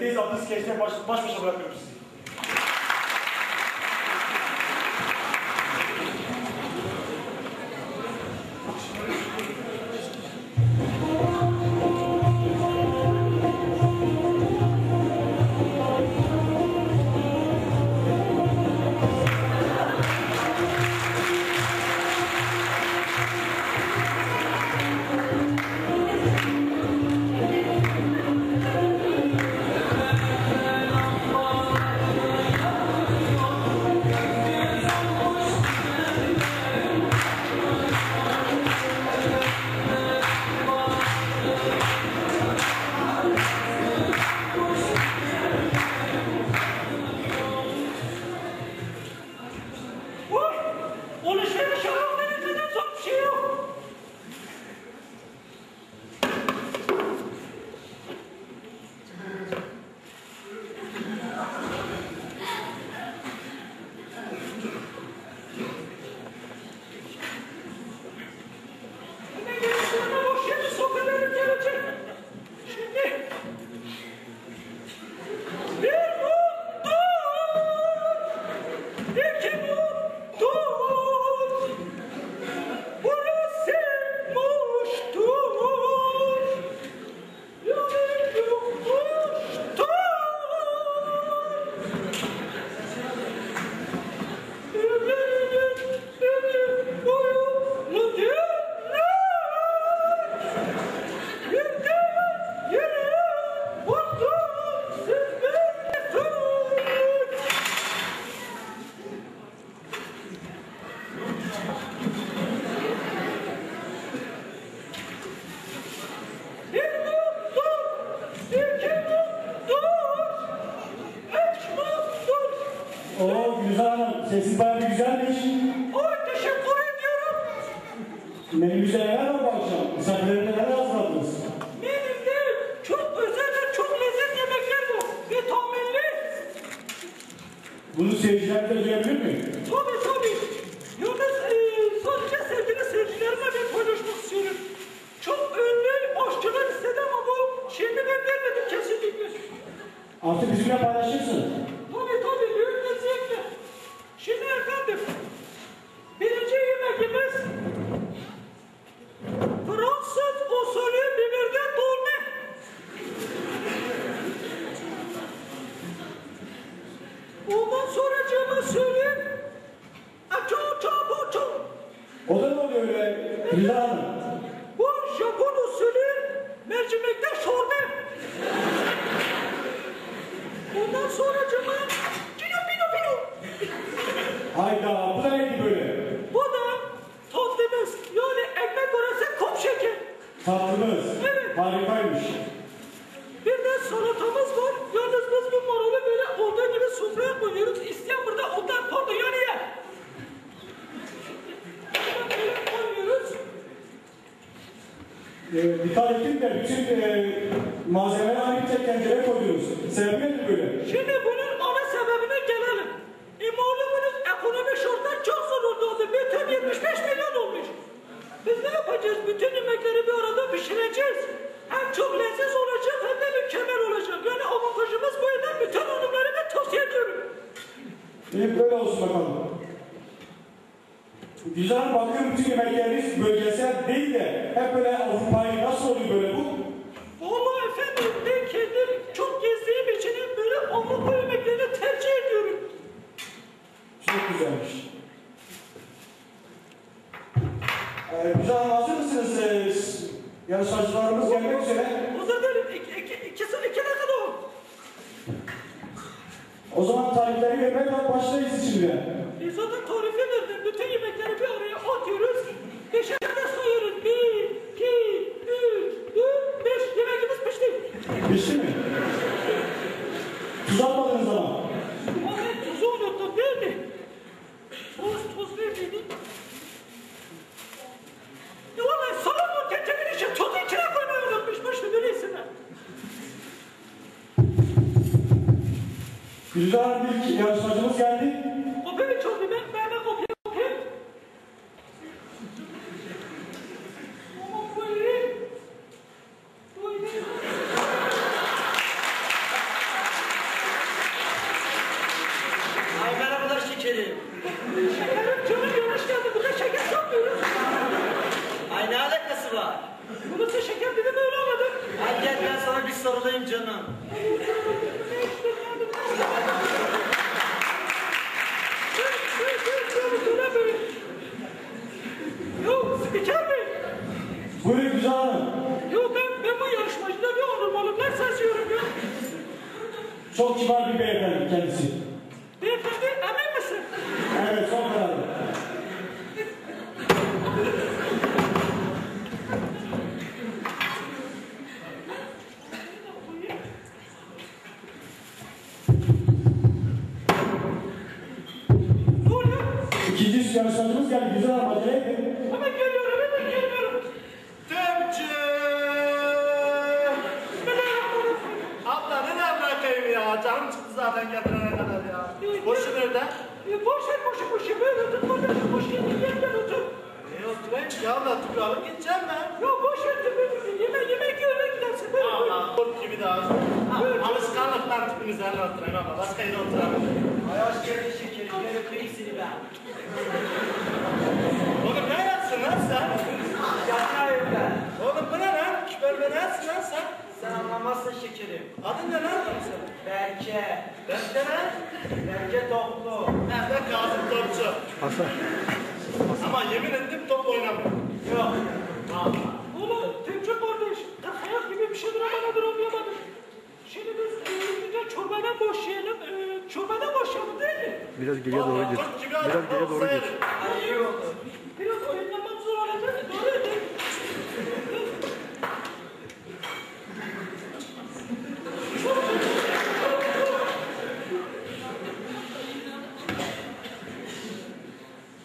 Yemekteyiz adlı skeçte baş, baş başa bırakıyorum sizi. Oo Gülizar Hanım sesin bayağı bir güzelmiş. Oy teşekkür ediyorum. Menümüzde neler var bu akşam? Misafirlere neler hazırladınız? Benim de çok özel ve çok lezzetli yemekler bu. Vitaminli. Bunu seyirciler de duyabilir mi? Tabii tabii. Yalnız eee sadece sevgili seyircilerime bir paylaşmak istiyorum. Çok ünlü aşçılar istedi ama bu şimdi ben vermedim kesinlikle. Artık bizimle paylaşırsın. Mercimekten çorba. Ondan sonra cama Cino pino pino. Hayda bu da neydi böyle? Bu da tatlımız. Yani ekmek arası kum şeker. Tatlımız. Evet. Harikaymış. Bir de salatamız var. Yalnız biz bu marulu böyle olduğu gibi sofraya koyuyoruz. İsteyen burada ondan pardon yani yer. Buradan böyle koyuyoruz. Ee, dikkat ettim de bütün e, malzemeleri aynı tek tencere koydunuz. Sebebi nedir böyle? Şimdi bunun ana sebebine gelelim. E malumunuz ekonomi şartlar çok zor oldu. Bütün 75 milyon olmuş. Biz ne yapacağız? Bütün yemekleri bir arada pişireceğiz. Hem çok leziz olacak hem de mükemmel olacak. Yani avantajımız bu yüzden bütün hanımları ben tavsiye ediyorum. İyi böyle olsun bakalım. Güzel bakıyorum bütün yemekleriniz bölgesel değil de hep böyle Avrupa'yı nasıl oluyor böyle bu? Vallahi efendim ben kendim çok gezdiğim için hep böyle Avrupa yemeklerini tercih ediyorum. Çok güzelmiş. Ee, Hanım, hazır mısınız? Ee, yarışmacılarımız gelmek üzere. Hazır değilim. İki, iki, ikisi, iki dakika daha. O zaman tarifleri vermeye başlayız şimdi. E zaten tarifi verdim. Bütün yemekleri bir araya atıyoruz. Beşer de sayıyoruz. Bir, iki, üç, dört, beş. Yemeğimiz pişti. Pişti mi? Tuz atmadınız ama. Ama ben tuzu unuttum değil mi? Tuz, tuz neredeydi? Ya vallahi salonun tetemin için tuzu içine koymayı. Bilirsin ha. Gülizar Hanım ilk yarışmacımız geldi. O beni çaldı. Ben, ben, ben şekerim. Şekerim canım yavaş geldi. Burada şeker satmıyoruz. Ay ne alakası var? Burası şeker dedim öyle anladım. Ay gel ben sana bir sarılayım canım. Yok, spiker bey. Buyurun güzel hanım. Yok ben, ben bu yarışmacıda bir olmalım. Ben seziyorum ya. Çok kibar bir beyefendi kendisi. Beyefendi emin misin? Evet son kararı. Ne oluyor? İkinci acele edin. Hemen geliyorum, hemen geliyorum. Bismillahirrahmanirrahim. Abla ne bırakayım ya? Canım çıktı zaten getirene kadar ya. Boşu nerede? E, boş ver boşu boşu. Böyle otur, kardeşim. Boş gel, gel, gel otur. Niye oturayım ki abla? Tüpü alıp gideceğim ben. Ya boş ver tüpü. Yemek, yemek yiyor, öyle gidersin. Böyle. Allah kurt gibi daha. Alışkanlıktan tüpün üzerine oturayım abla. Başka yere oturamam. Ay hoş geldin şekerim. Gel öpeyim seni ben. Oğlum ne yapsın lan sen? Yapmayayım ben. Oğlum bu ne lan? Böyle ne yapsın lan sen? Sen anlamazsın şekerim. Adın ne lan? Berke. Berke ne? Berke toplu. Nerede Kazım Topçu? Hasan. Ama yemin ettim top oynamıyor. Yok. Oğlum Tüpçü kardeş. Kayak gibi bir şeydir ama nedir anlayamadım. Şimdi biz e, önce çorbadan başlayalım. E, çorbadan başlayalım değil mi? Biraz geriye doğru git. Biraz geriye doğru git. Biraz oynamam zor olacak. Doğru değil.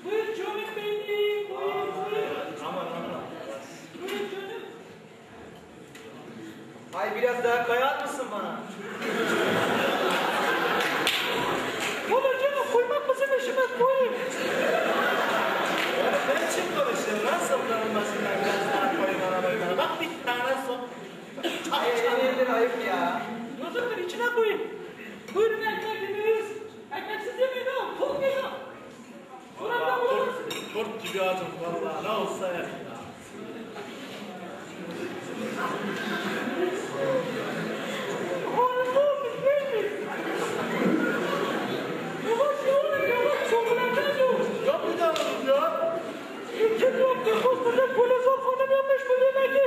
Buyur canım benim. Buyur buyur. Aman aman. Buyur canım. Ay biraz daha kayar mısın bana? Olur canım koymak bizim işimiz. Buyur. Ben kim konuşuyorum lan sofranın başından biraz daha koy bana böyle bana. Bak bir tane sok. Elindir ayıp ya. Yazıktır içine koyun. Buyurun ekmek yemeniz. Ekmeksiz yemeyin ha. Tok yiyin ha. Şuradan Kurt, bulamazsın. kurt gibi acım vallahi ne olsa yer. Harika olmuş değil mi? Yavaş yavaş yavaş sokulanacağız yok. Yok olur ya. Kim yaptı? Koskoca polis hanım yapmış bu yemeği.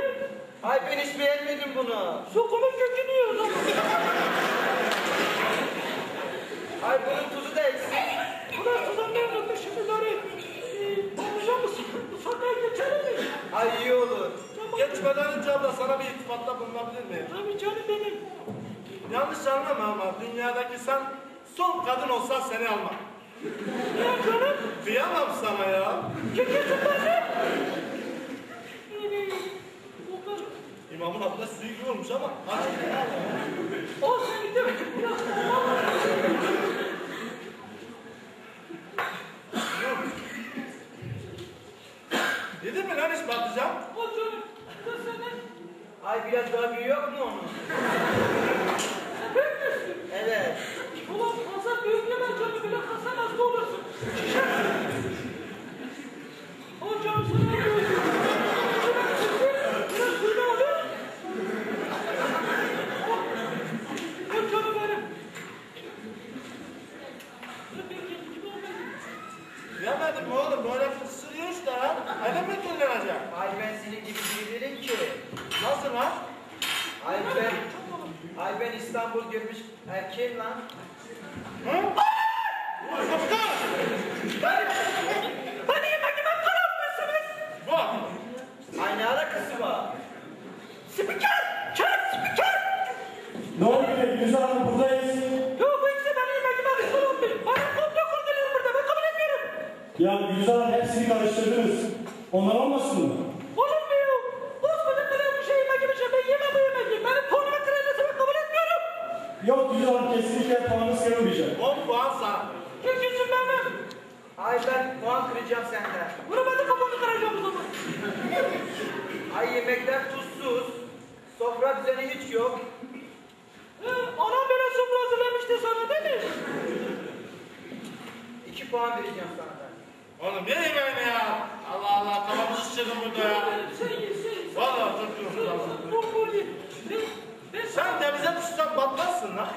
Ay ben hiç beğenmedim bunu. Sokunun kökünü yiyor lan. Ay bunun tuzu da eksik. Ulan tuzan ne şimdi Lari? Ee, Patlıcan geçelim mi? Ay iyi olur. Tamam. Geçmeden önce abla sana bir iltifatta bulunabilir miyim? Tabii canım benim. Yanlış anlama ama dünyadaki sen son kadın olsan seni almam. Ya canım. Kıyamam sana ya. Çekiyorsun beni. Evet. O kadar. İmamın adı sizin gibi olmuş ama. Aç. O seni de biraz Yedin mi lan hiç patlıcan? O canım. Kız senin. Ay biraz daha büyüyor mu onun? Sen büyük müsün? Evet. Ulan fazla büyük yeme canım bile kasa nasıl olursun? Şişersin. O canım sana büyük. Biraz sütü, biraz suyunu alır. O- O canım benim. Ben kendi gibi olmayayım. Yemedim oğlum böyle fısırıyor işte ha. Hele mi kullanacak? Ay ben senin gibi değilim ki. Nasıl lan? Ay ben... Ay ben İstanbul görmüş erkeğim lan. Bana yemeğime kararmışsınız. Bu. Ay ne alakası var? Spiker! Çek spiker! Ne oluyor hanım buradayız. Yok bu ikisi benim yemeğime kararmış. Bana komplo kurduruyor burada. Ben kabul etmiyorum. Ya hanım hepsini karıştırdınız. Onlar olmasın mı? Olur mu ya? Koskoca krem bir şey yemek gibi şey. Ben yemem bu yemeği. Benim tonumun kremlisi ben kabul etmiyorum. Yok güzel hanım kesinlikle puanınız kırılmayacak. 10 puan sana. Kimsin benim? Ay ben puan kıracağım senden. Bunu ben de kafanı kıracağım o zaman. Ay yemekler tuzsuz. Sofra düzeni hiç yok. Ee, anam bana sofra hazırlamıştı sana değil mi? İki 2 puan vereceğim sana ben. Oğlum ne yemeğini ya? Allah Allah kafamızı sıçradım burada ya. Sen ye, sen ye. Çok yoruldum vallahi. Bol bol ye. Ne? Ne Sen denize düşsen batmazsın lan.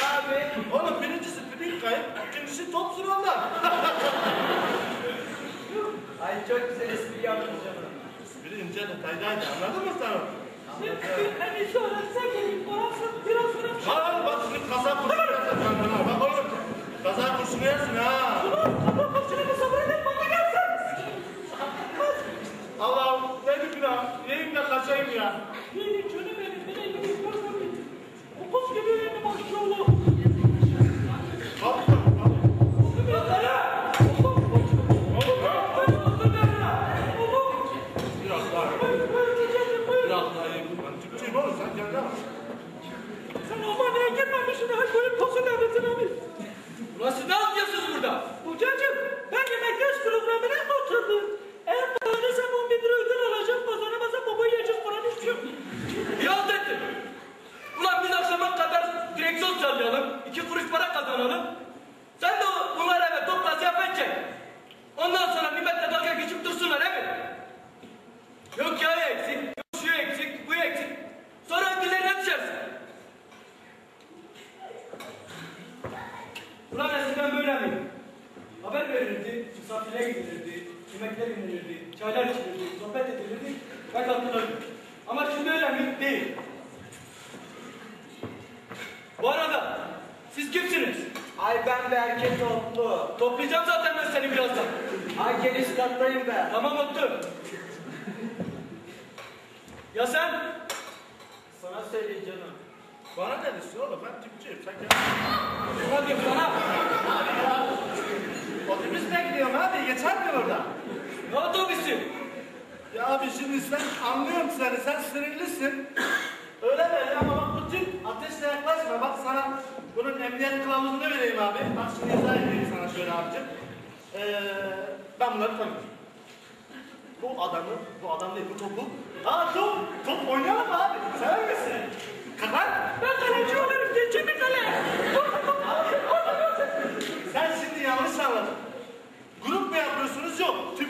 Ya abi. Oğlum birincisi puding kayıp, ikincisi top sıralda. Ay çok güzel espri yaptın canım. Biri ince detaydaydı anladın mı sen? Sen en iyisi öğrensen gelin. Orası biraz sonra. Al bak şimdi kaza yersin kendine. Bak oğlum. Kaza kurşunu yersin ha. Ama başına bir sabredin bana gelsin. Allah'ım ne günah. Yiyeyim de kaçayım ya. Yeni canım benim. Ben elimi yıkarım. Okuz gibi yeni maşallah. Kalk kalk kalk. Biraz daha. Biraz daha iyi. Ben Türkçeyim oğlum sen kendi al. Sen Almanya'ya girmemişsin. Her koyun fasulyemesin abi. Ulan siz ne yapıyorsunuz burada? Hocacığım ben yemek programına oturdum. Eğer beğenirsem 10 bin lira ödül alacağım. Kazanamazsam babayı yiyeceğiz paranı şey istiyorum. İyi halt ettin. Ulan biz akşama kadar direksiyon sallayalım, iki kuruş para kazanalım. Sen de o- bunlara eve topla ziyafet çek. Ondan sonra milletle dalga geçip dursunlar he mi? Yok ya eksik, yok şu eksik, bu eksik. Sonra ödüllerine düşersin. Ulan eskiden böyle miydi? Haber verilirdi, misafirliğe gidilirdi, yemekler yenilirdi, çaylar içilirdi, sohbet edilirdi ve kalkılırdı. Ama şimdi öyle mi? Değil. Bu arada siz kimsiniz? Ay ben Berke Toplu. Toplayacağım zaten ben seni birazdan. Ay üst kattayım ben. Tamam Ottu. Ya sen? Sana söyleyeyim canım. Bana ne diyorsun oğlum ben Türkçeyim sen kendi Ne diyorum sana? Otobüste gidiyorum abi geçer mi orada? Ne otobüsü? Ya abi şimdi sen anlıyorum seni sen sinirlisin. Öyle böyle ama bak bu tip ateşle yaklaşma. Bak sana bunun emniyet kılavuzunu vereyim abi. Bak şimdi izah edeyim sana şöyle abicim. Ee, ben bunları tanıyorum. Bu adamı, bu adam değil bu topu. Aa top, top oynayalım abi? Sever misin? Kakar. Ben kaleci olurum. Geçi bir kale. Sen şimdi yanlış anladın. Grup mu yapıyorsunuz?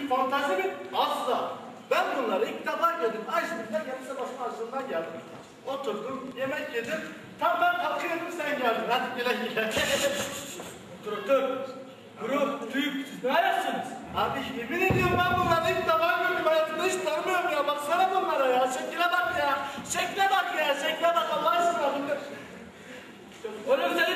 Tüp fantazi mi? Asla. Ben bunları ilk defa gördüm. Açtım da kendisi başıma açtığımdan geldim. Oturdum, yemek yedim. Tam ben kalkıyordum sen geldin. Hadi güle güle. Dur. Grup, tüp, siz ne ayaksınız? Abi yemin ediyorum ben bunları ilk defa gördüm. Hayatımda hiç tanımıyorum ya. Baksana bunlara ya. Şekile bak ya. Şekle bak ya. Şekle bak Allah aşkına. Oğlum senin